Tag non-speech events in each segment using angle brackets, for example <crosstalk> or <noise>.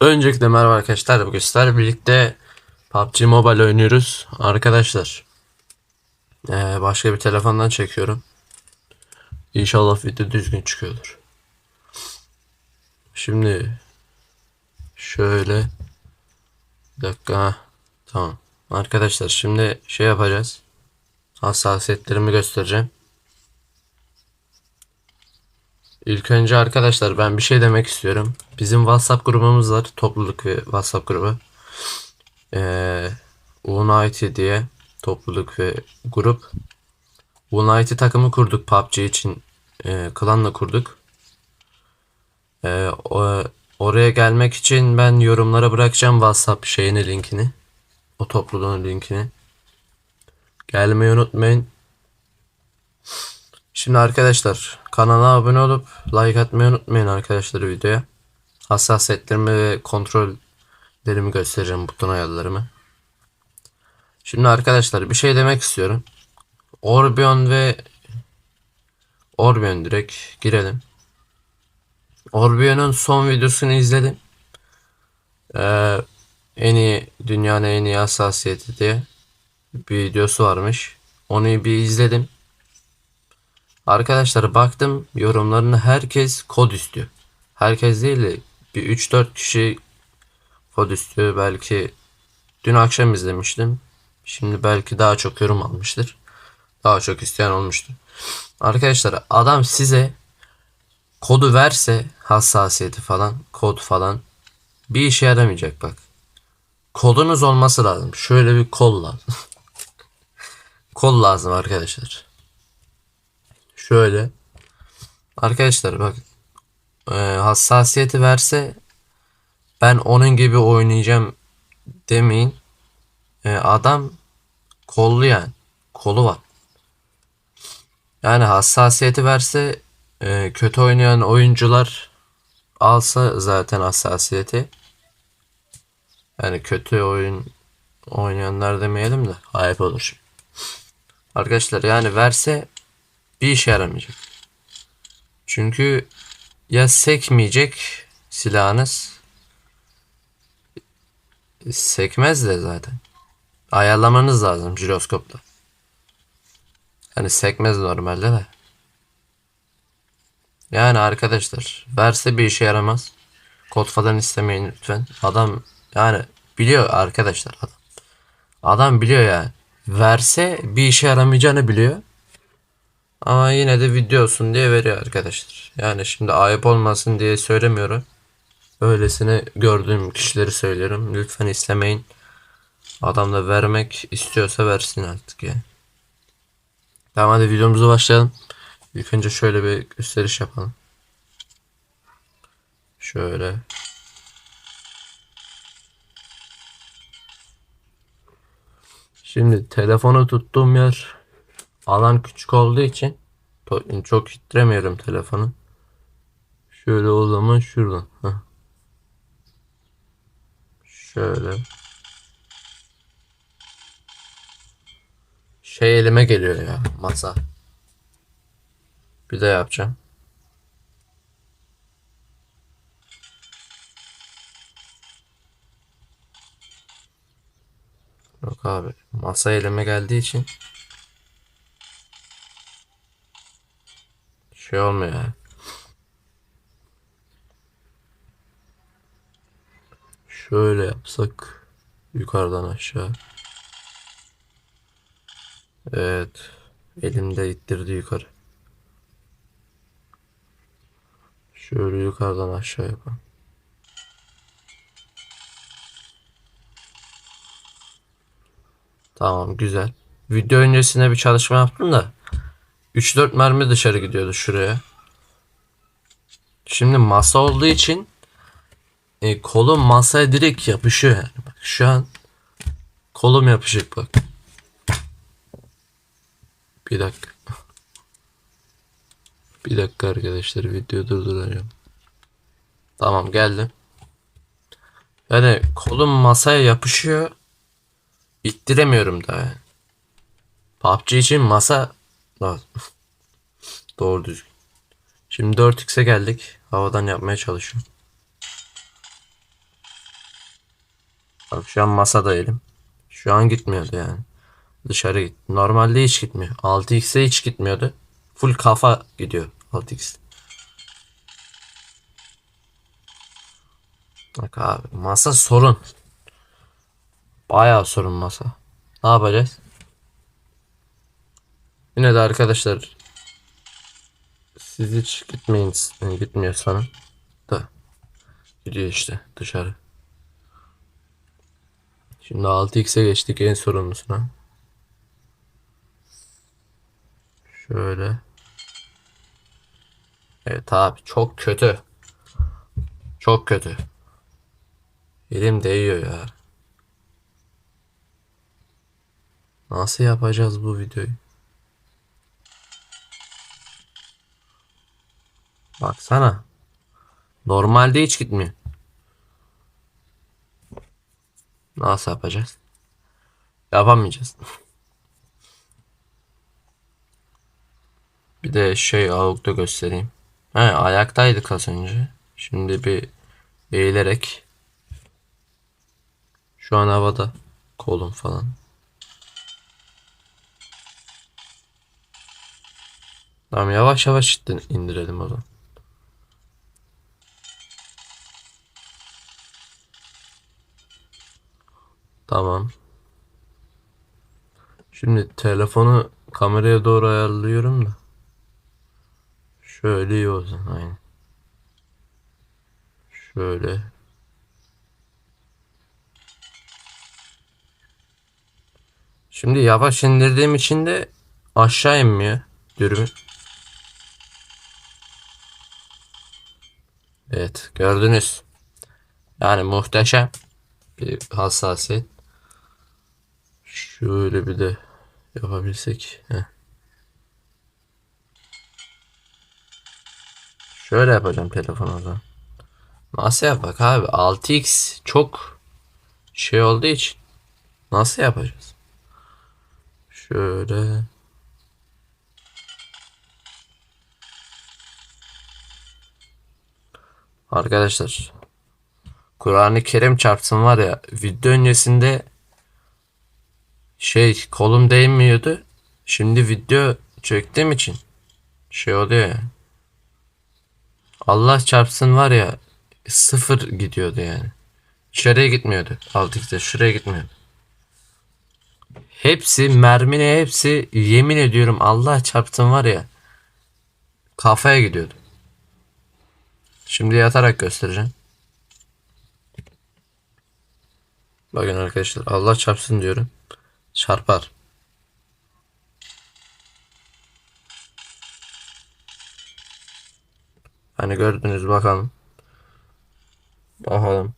Öncelikle merhaba arkadaşlar. Bugün sizlerle birlikte PUBG Mobile oynuyoruz. Arkadaşlar. eee, başka bir telefondan çekiyorum. İnşallah video düzgün çıkıyordur. Şimdi şöyle bir dakika tamam. Arkadaşlar şimdi şey yapacağız. Hassasiyetlerimi göstereceğim. İlk önce arkadaşlar ben bir şey demek istiyorum. Bizim WhatsApp grubumuz var. Topluluk ve WhatsApp grubu. Ee, Unite diye topluluk ve grup. Unite takımı kurduk PUBG için. E, klanla kurduk. Ee, o- oraya gelmek için ben yorumlara bırakacağım WhatsApp şeyini linkini. O topluluğun linkini. Gelmeyi unutmayın. Şimdi arkadaşlar kanala abone olup like atmayı unutmayın arkadaşlar videoya. Hassasiyetlerimi ve kontrollerimi göstereceğim buton ayarlarımı. Şimdi arkadaşlar bir şey demek istiyorum. Orbion ve Orbion direkt girelim. Orbion'un son videosunu izledim. Ee, en iyi dünyanın en iyi hassasiyeti diye bir videosu varmış. Onu bir izledim. Arkadaşlar baktım yorumlarını herkes kod istiyor. Herkes değil de bir 3-4 kişi kod istiyor. Belki dün akşam izlemiştim. Şimdi belki daha çok yorum almıştır. Daha çok isteyen olmuştur. Arkadaşlar adam size kodu verse hassasiyeti falan kod falan bir işe yaramayacak bak. Kodunuz olması lazım. Şöyle bir kol lazım. <laughs> kol lazım arkadaşlar. Şöyle. Arkadaşlar bak e, hassasiyeti verse ben onun gibi oynayacağım demeyin. E, adam kollu yani. Kolu var. Yani hassasiyeti verse e, kötü oynayan oyuncular alsa zaten hassasiyeti. Yani kötü oyun oynayanlar demeyelim de ayıp olur. Arkadaşlar yani verse bir işe yaramayacak. Çünkü ya sekmeyecek silahınız sekmez de zaten. Ayarlamanız lazım jiroskopla. Yani sekmez normalde de. Yani arkadaşlar verse bir işe yaramaz. Kod falan istemeyin lütfen. Adam yani biliyor arkadaşlar adam. Adam biliyor yani. Verse bir işe yaramayacağını biliyor. Ama yine de video olsun diye veriyor arkadaşlar. Yani şimdi ayıp olmasın diye söylemiyorum. Öylesine gördüğüm kişileri söylüyorum. Lütfen istemeyin. Adam da vermek istiyorsa versin artık yani. Tamam hadi videomuza başlayalım. İlk önce şöyle bir gösteriş yapalım. Şöyle. Şimdi telefonu tuttuğum yer alan küçük olduğu için çok ittiremiyorum telefonu. Şöyle o zaman şuradan. Heh. Şöyle. Şey elime geliyor ya masa. Bir de yapacağım. Yok abi masa elime geldiği için şey olmuyor ya. Şöyle yapsak yukarıdan aşağı. Evet. Elimde ittirdi yukarı. Şöyle yukarıdan aşağı yapalım. Tamam güzel. Video öncesine bir çalışma yaptım da 3-4 mermi dışarı gidiyordu şuraya. Şimdi masa olduğu için e, kolum masaya direkt yapışıyor yani. Bak şu an kolum yapışık bak. Bir dakika. <laughs> Bir dakika arkadaşlar video durduracağım. Tamam geldim. Yani kolum masaya yapışıyor. İttiremiyorum daha yani. PUBG için masa lazım. Doğru düzgün. Şimdi 4x'e geldik. Havadan yapmaya çalışıyorum. Bak şu an masada elim. Şu an gitmiyordu yani. Dışarı git. Normalde hiç gitmiyor. 6x'e hiç gitmiyordu. Full kafa gidiyor 6x. Bak abi masa sorun. Bayağı sorun masa. Ne yapacağız? Yine de arkadaşlar siz hiç gitmeyin yani gitmiyor sana da gidiyor işte dışarı. Şimdi 6x'e geçtik en sorunlusuna. Şöyle. Evet abi çok kötü. Çok kötü. Elim değiyor ya. Nasıl yapacağız bu videoyu? Baksana. Normalde hiç gitmiyor. Nasıl yapacağız? Yapamayacağız. Bir de şey avukta göstereyim. He ayaktaydık az önce. Şimdi bir eğilerek. Şu an havada. Kolum falan. Tamam yavaş yavaş indirelim o zaman. Tamam. Şimdi telefonu kameraya doğru ayarlıyorum da. Şöyle iyi olsun aynen. Şöyle. Şimdi yavaş indirdiğim için de aşağı inmiyor dürbün. Evet gördünüz. Yani muhteşem bir hassasiyet. Şöyle bir de yapabilsek. Heh. Şöyle yapacağım telefonu o. Nasıl yapak abi? 6x çok şey olduğu için nasıl yapacağız? Şöyle Arkadaşlar Kur'an-ı Kerim çarpsın var ya video öncesinde şey kolum değmiyordu. Şimdi video çektiğim için şey oluyor ya. Allah çarpsın var ya sıfır gidiyordu yani. Şuraya gitmiyordu. Altıkta şuraya gitmiyordu. Hepsi mermine hepsi yemin ediyorum Allah çarpsın var ya kafaya gidiyordu. Şimdi yatarak göstereceğim. Bakın arkadaşlar Allah çarpsın diyorum. Çarpar. Hani gördünüz bakalım. Bakalım.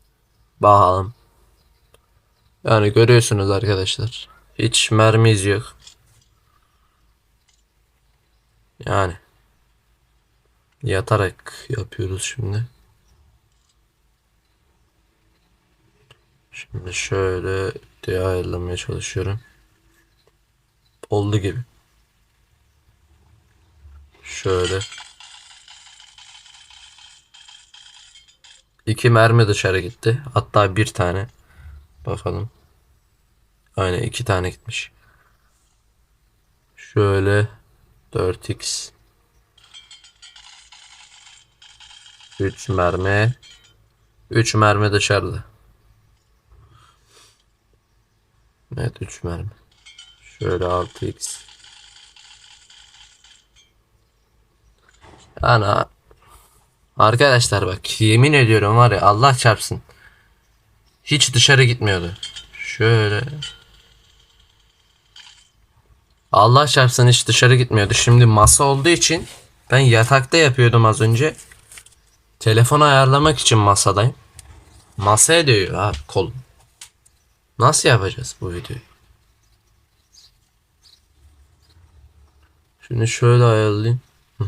Bakalım. Yani görüyorsunuz arkadaşlar. Hiç mermi yok. Yani. Yatarak yapıyoruz şimdi. Şimdi şöyle diye ayarlamaya çalışıyorum. Oldu gibi. Şöyle. İki mermi dışarı gitti. Hatta bir tane. Bakalım. Aynen iki tane gitmiş. Şöyle 4x 3 mermi 3 mermi dışarıda. Evet 3 mermi. Şöyle 6x. Ana. Arkadaşlar bak yemin ediyorum var ya Allah çarpsın. Hiç dışarı gitmiyordu. Şöyle. Allah çarpsın hiç dışarı gitmiyordu. Şimdi masa olduğu için ben yatakta yapıyordum az önce. Telefonu ayarlamak için masadayım. Masaya değiyor abi kolum. Nasıl yapacağız bu videoyu? Şimdi şöyle ayarlayayım. Hı.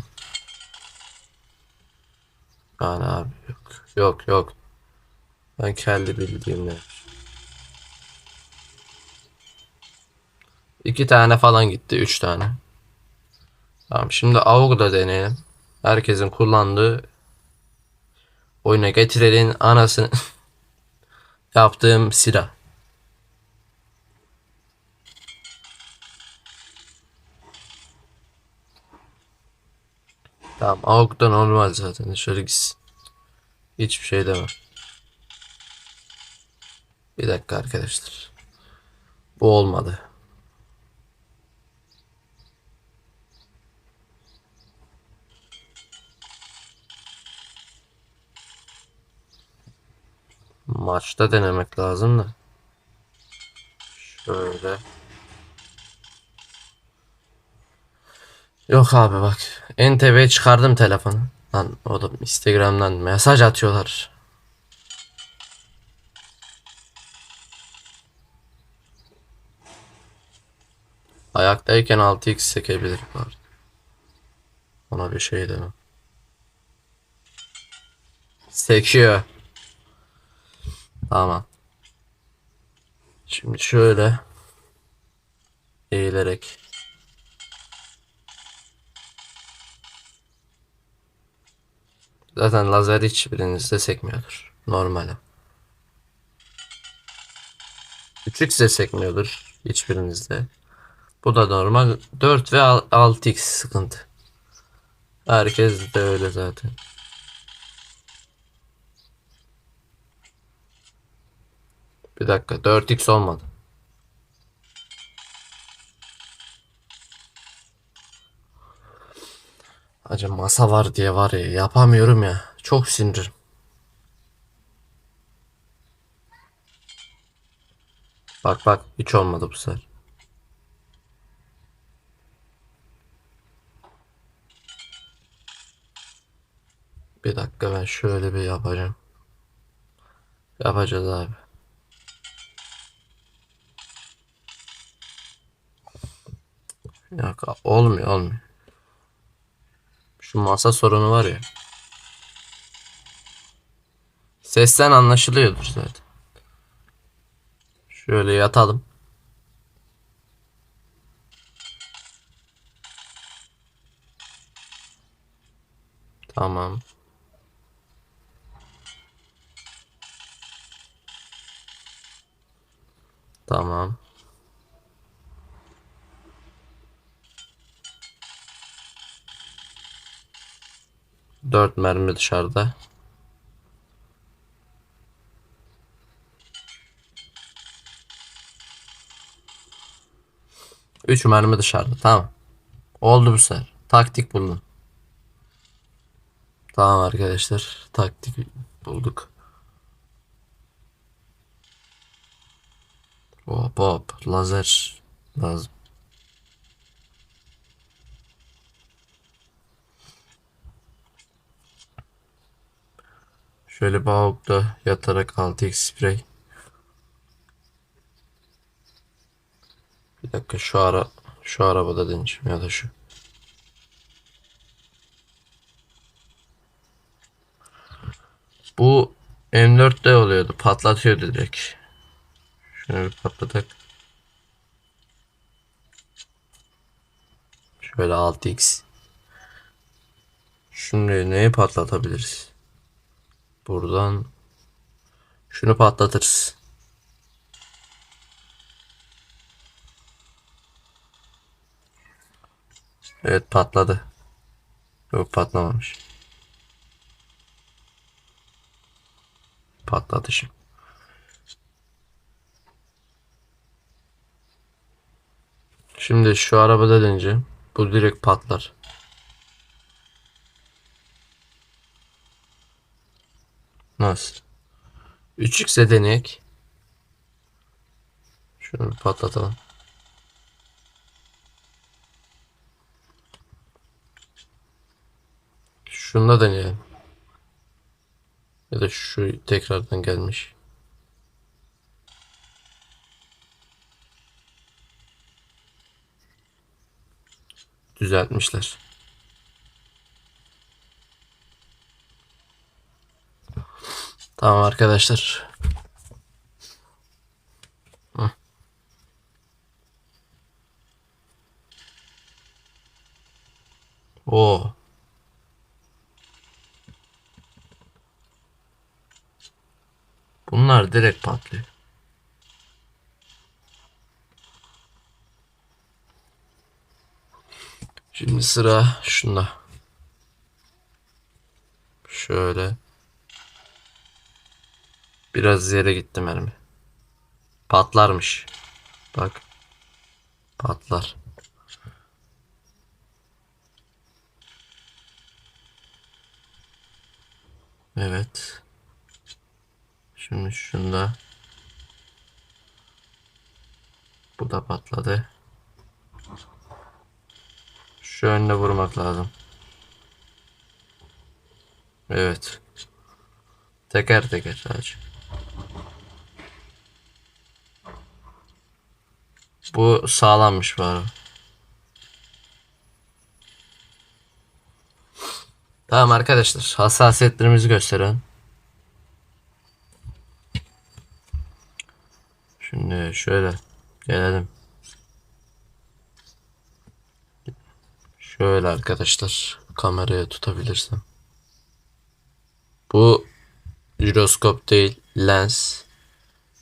Yani abi yok. Yok yok. Ben kendi bildiğimle. İki tane falan gitti. Üç tane. Tamam şimdi AUG da deneyelim. Herkesin kullandığı oyuna getirenin anasını <laughs> yaptığım silah. Tamam AUG da normal zaten dışarı gitsin. Hiçbir şey demem. Bir dakika arkadaşlar. Bu olmadı. Maçta denemek lazım da. Şöyle. Yok abi bak. NTV'ye çıkardım telefonu. Lan oğlum Instagram'dan mesaj atıyorlar. Ayaktayken 6x sekebilir var. Ona bir şey demem. Sekiyor. Tamam. Şimdi şöyle eğilerek Zaten lazer hiçbirinizde sekmiyordur. Normale. 3x de sekmiyordur hiçbirinizde. Bu da normal. 4 ve 6x sıkıntı. Herkes de öyle zaten. Bir dakika 4x olmadı. Acı masa var diye var ya yapamıyorum ya. Çok sinirim. Bak bak hiç olmadı bu sefer. Bir dakika ben şöyle bir yapacağım. Yapacağız abi. Yok olmuyor olmuyor. Şu masa sorunu var ya. Sesten anlaşılıyordur zaten. Şöyle yatalım. Tamam. Tamam. Dört mermi dışarıda. Üç mermi dışarıda. Tamam. Oldu bu sefer. Taktik buldum. Tamam arkadaşlar. Taktik bulduk. Hop hop. Lazer lazım. Şöyle bağukta yatarak 6x sprey. Bir dakika şu ara şu arabada deneyeceğim ya da şu. Bu M4'te oluyordu. Patlatıyordu direkt. Şunu bir patlatak. Şöyle 6x. Şimdi neyi patlatabiliriz? Buradan şunu patlatırız. Evet patladı. Yok patlamamış. Patladı şimdi. Şimdi şu arabada deneyeceğim. Bu direkt patlar. Nasıl? 3x'e deneyek. Şunu patlatalım. Şunu da deneyelim. Ya da şu tekrardan gelmiş. Düzeltmişler. Tamam arkadaşlar. Oo. Bunlar direkt patlıyor. Şimdi sıra şunda. Şöyle. Biraz yere gitti mermi. Patlarmış. Bak. Patlar. Evet. Şimdi şunda. Bu da patladı. Şu önüne vurmak lazım. Evet. Teker teker sadece. Bu sağlammış bu. Tamam arkadaşlar. Hassasiyetlerimizi gösterelim. Şimdi şöyle gelelim. Şöyle arkadaşlar kameraya tutabilirsem. Bu jiroskop değil lens.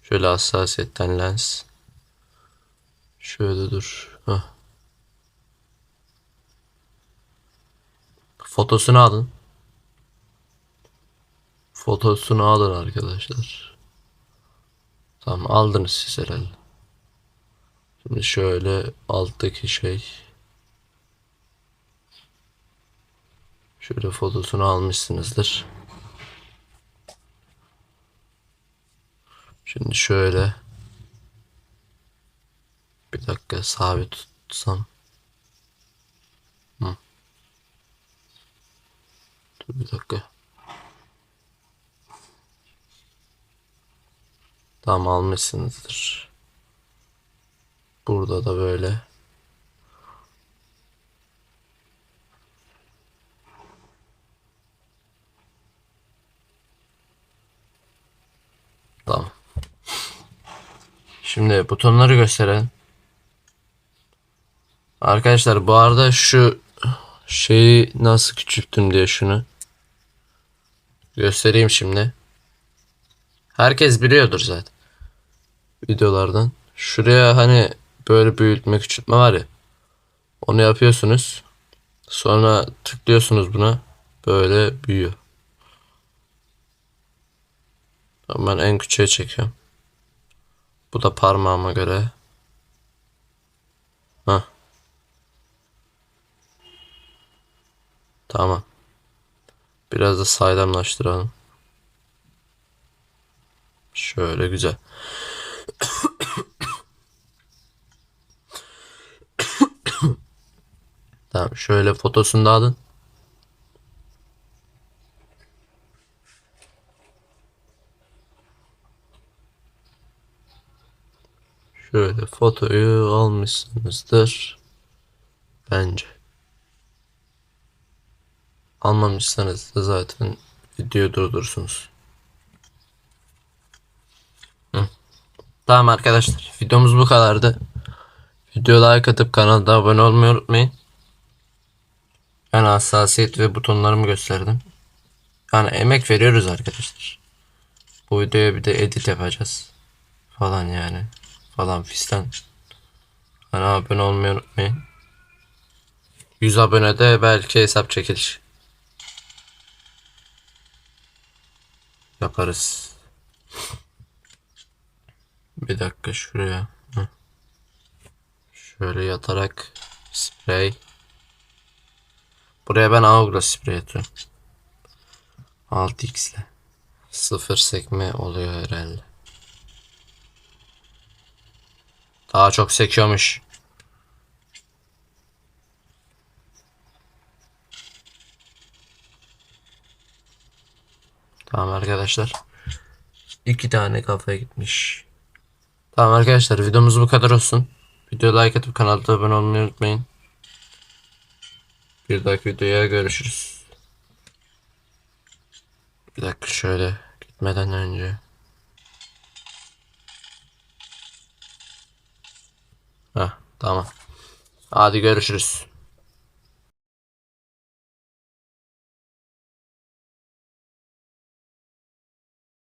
Şöyle hassasiyetten lens. Şöyle dur. Hah. Fotosunu alın. Fotosunu alın arkadaşlar. Tamam aldınız siz herhalde. Şimdi şöyle alttaki şey. Şöyle fotosunu almışsınızdır. Şimdi şöyle. Bir dakika sabit tutsam. Hı. Dur bir dakika. Tamam almışsınızdır. Burada da böyle. Tamam. Şimdi butonları gösterelim. Arkadaşlar bu arada şu şeyi nasıl küçülttüm diye şunu göstereyim şimdi. Herkes biliyordur zaten videolardan. Şuraya hani böyle büyütme küçültme var ya. Onu yapıyorsunuz. Sonra tıklıyorsunuz buna. Böyle büyüyor. Ben en küçüğe çekiyorum. Bu da parmağıma göre. Tamam. Biraz da saydamlaştıralım. Şöyle güzel. <coughs> Tamam şöyle fotosunu da alın. Şöyle fotoyu almışsınızdır. Bence. Almamışsanız da zaten videoyu durdursunuz. Hı. Tamam arkadaşlar videomuz bu kadardı. Video like atıp kanalda abone olmayı unutmayın. Ben hassasiyet ve butonlarımı gösterdim. Yani emek veriyoruz arkadaşlar. Bu videoya bir de edit yapacağız. Falan yani. Falan fistan. Hani abone olmayı unutmayın. 100 abonede belki hesap çekiliş. Yaparız. Bir dakika şuraya. Şöyle yatarak sprey. Buraya ben Augura sprey atıyorum. 6x ile. Sıfır sekme oluyor herhalde. Daha çok sekiyormuş. Tamam arkadaşlar. İki tane kafaya gitmiş. Tamam arkadaşlar videomuz bu kadar olsun. Videoya like atıp kanalda abone olmayı unutmayın. Bir dahaki videoya görüşürüz. Bir dakika şöyle gitmeden önce. Heh, tamam. Hadi görüşürüz.